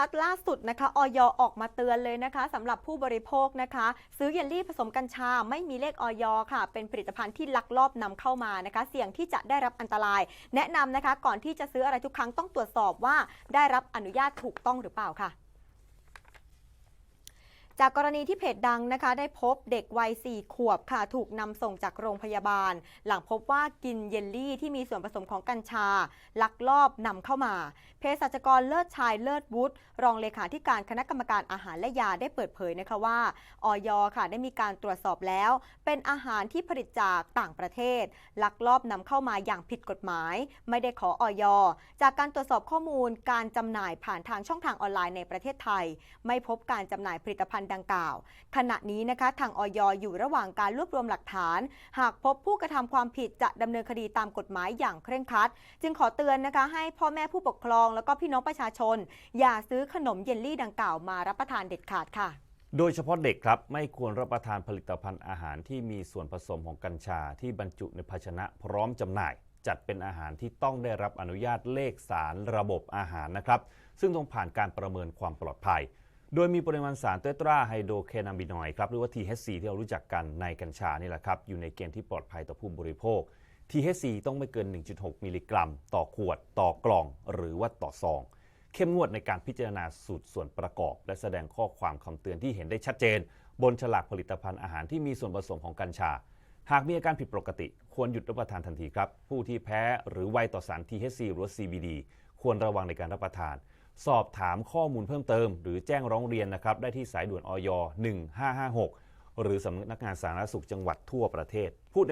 ะล่าสุดนะคะออยออกมาเตือนเลยนะคะสำหรับผู้บริโภคนะคะ ซื้อเยลลี่ผสมกัญชาไม่มีเลขออยค่ะ เป็นผลิตภัณฑ์ที่ลักลอบนำเข้ามานะคะ เสี่ยงที่จะได้รับอันตราย แนะนำนะคะ ก่อนที่จะซื้ออะไรทุกครั้งต้องตรวจสอบว่าได้รับอนุญาตถูกต้องหรือเปล่าค่ะ จากกรณีที่เพจดังนะคะ ได้พบเด็กวัย 4 ขวบค่ะ ถูกนำส่งจากโรงพยาบาล หลังพบว่ากินเยลลี่ที่มีส่วนผสมของกัญชา ลักลอบนำเข้ามาเภสัชกรเลิศชายเลิศวุฒิรองเลขาธิการคณะกรรมการอาหารและยาได้เปิดเผยนะคะว่าออยค่ะ ได้มีการตรวจสอบแล้ว เป็นอาหารที่ผลิตจากต่างประเทศ ลักลอบนำเข้ามาอย่างผิดกฎหมาย ไม่ได้ขอออยจากการตรวจสอบข้อมูลการจำหน่ายผ่านทางช่องทางออนไลน์ในประเทศไทย ไม่พบการจำหน่ายผลิตภัณฑ์ดังกล่าว ขณะนี้นะคะทางออยอยู่ระหว่างการรวบรวมหลักฐาน หากพบผู้กระทำความผิดจะดำเนินคดีตามกฎหมายอย่างเคร่งครัด จึงขอเตือนนะคะ ให้พ่อแม่ผู้ปกครองแล้วก็พี่น้องประชาชน อย่าซื้อขนมเยลลี่ดังกล่าวมารับประทานเด็ดขาดค่ะโดยเฉพาะเด็กครับ ไม่ควรรับประทานผลิตภัณฑ์อาหารที่มีส่วนผสมของกัญชาที่บรรจุในภาชนะพร้อมจำหน่าย จัดเป็นอาหารที่ต้องได้รับอนุญาตเลขสารระบบอาหารนะครับ ซึ่งต้องผ่านการประเมินความปลอดภัย โดยมีปริมาณสารเตตราไฮโดรแคนาบินอยด์ครับหรือว่า THC ที่เรารู้จักกันในกัญชานี่แหละครับ อยู่ในเกณฑ์ที่ปลอดภัยต่อผู้บริโภค THC ต้องไม่เกิน 1.6 มิลลิกรัม ต่อขวด ต่อกล่อง หรือว่าต่อซอง เข้มงวดในการพิจารณาสูตรส่วนประกอบ และแสดงข้อความคำเตือนที่เห็นได้ชัดเจน บนฉลากผลิตภัณฑ์อาหารที่มีส่วนผสมของกัญชา หากมีอาการผิดปกติ ควรหยุดรับประทานทันทีครับ ผู้ที่แพ้หรือไวต่อสาร THC หรือ CBD ควรระวังในการรับประทาน สอบถามข้อมูลเพิ่มเติม หรือแจ้งร้องเรียนนะครับได้ที่สายด่วนอย 1556 หรือสำนักงานสาธารณสุขจังหวัดทั่วประเทศพูด